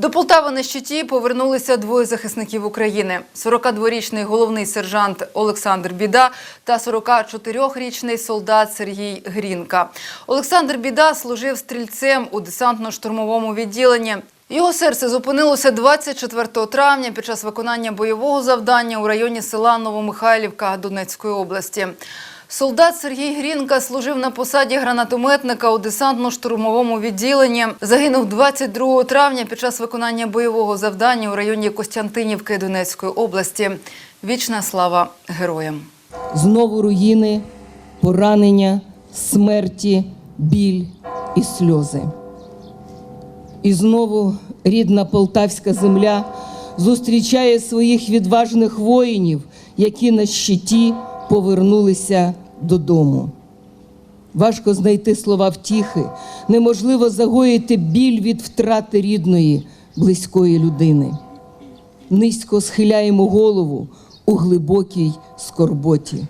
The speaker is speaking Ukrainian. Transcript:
До Полтави на щиті повернулися двоє захисників України: 42-річний головний сержант Олександр Біда та 44-річний солдат Сергій Грінка. Олександр Біда служив стрільцем у десантно-штурмовому відділенні. Його серце зупинилося 24 травня під час виконання бойового завдання у районі села Новомихайлівка Донецької області. Солдат Сергій Грінка служив на посаді гранатометника у десантно-штурмовому відділенні. Загинув 22 травня під час виконання бойового завдання у районі Костянтинівки Донецької області. Вічна слава героям! Знову руїни, поранення, смерті, біль і сльози. І знову рідна полтавська земля зустрічає своїх відважних воїнів, які на щиті повернулися додому. Важко знайти слова втіхи, неможливо загоїти біль від втрати рідної, близької людини. Низько схиляємо голову у глибокій скорботі.